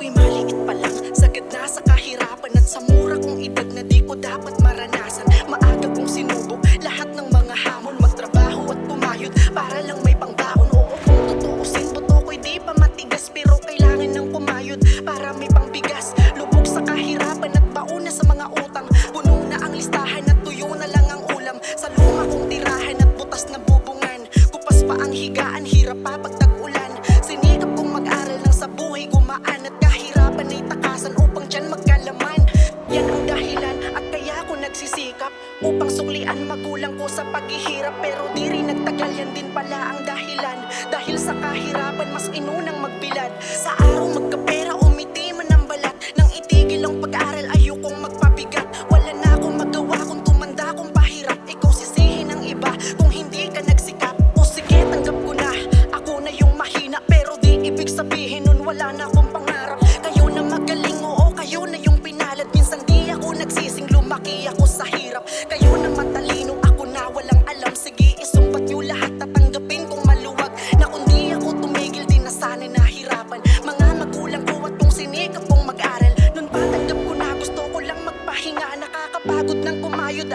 ako'y maliit pa lang. Sagad na sa kahirapan at sa mura kong edad na di ko dapat maranasan. Maaga kong sinubok lahat ng mga hamon Magtrabaho at pumayod para lang may pangbaon. Oo kung tutuusin buto ko'y di pa matigas Pero kailangan ng pumayod para may pangbigas. Lubog sa kahirapan at bauna sa mga utang. Puno na ang listahan at tuyo na lang ang ulam. Sa luma kong tirahan at butas na bubungan. Kupas pa ang higaan, hirap pa pag tag-ulan Sinikap kong mag-aral ng sa buhay gumaan at karanasan upang dyan magkalaman. Yan ang dahilan at kaya ako nagsisikap Upang suklian magulang ko sa paghihirap. Pero di rin nagtagal yan din pala ang dahilan. Dahil sa kahirapan mas inunang magbilad. Sa araw magkapera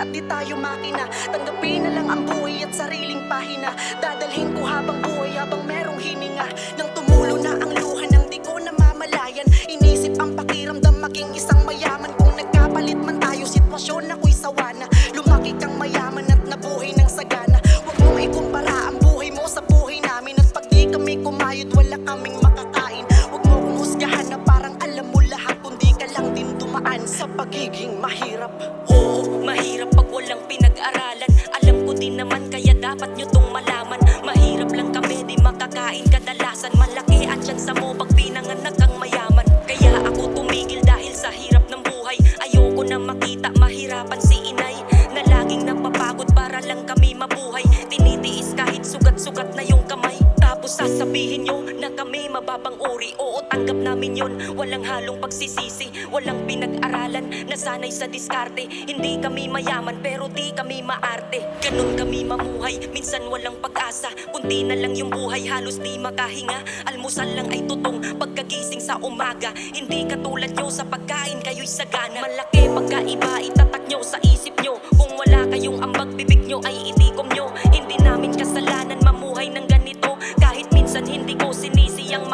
at di tayo makina. Tanggapin na lang ang buhay at sariling pahina. Dadalhin ko habang buhay, habang merong hininga. Nang tumulo na ang luha ng di ko namamalayan. Inisip ang pakiramdam maging isang mayaman. Kung nagkapalit man tayo, sitwasyon ako'y sawa na Lumaki kang mayaman at nabuhay ng sagana. Huwag mo ikumpara ang buhay mo sa buhay namin. At pag di kami kumayod, wala kaming kami mababang uri Oo, tanggap namin yon Walang halong pagsisisi Walang pinag-aralan Nasanay sa diskarte. Hindi kami mayaman pero di kami maarte. Ganon kami mamuhay Minsan walang pag-asa. Kunti na lang yung buhay Halos di makahinga. Almusal lang ay tutong Pagkagising sa umaga. Hindi katulad nyo sa pagkain Kayo'y sagana. Malaki pagkaiba Itatak nyo sa isip nyo. Kung wala kayong ambag Bibig nyo ay itikom nyo. Hindi namin kasalanan Mamuhay ng ganito. Kahit minsan hindi ko sinisi ang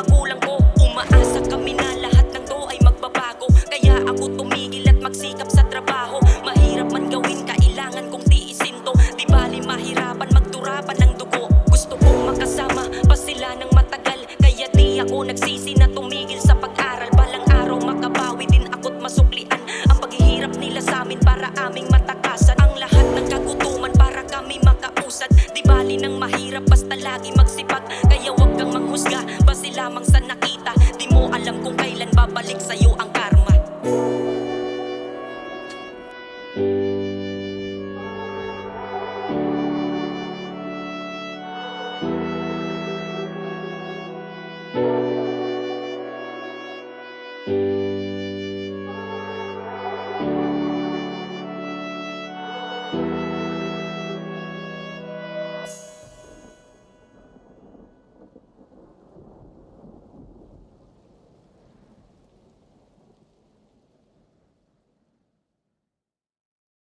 nagsisi na tumigil sa pag-aral. Balang araw makabawi din ako't masuklian. Ang paghihirap nila sa amin para aming matakasan. Ang lahat ng kagutuman para kami makausad. Di bali nang mahirap basta lagi magsipag. Kaya wag kang manghusga base lamang sa nakita. Di mo alam kung kailan babalik sa'yo ang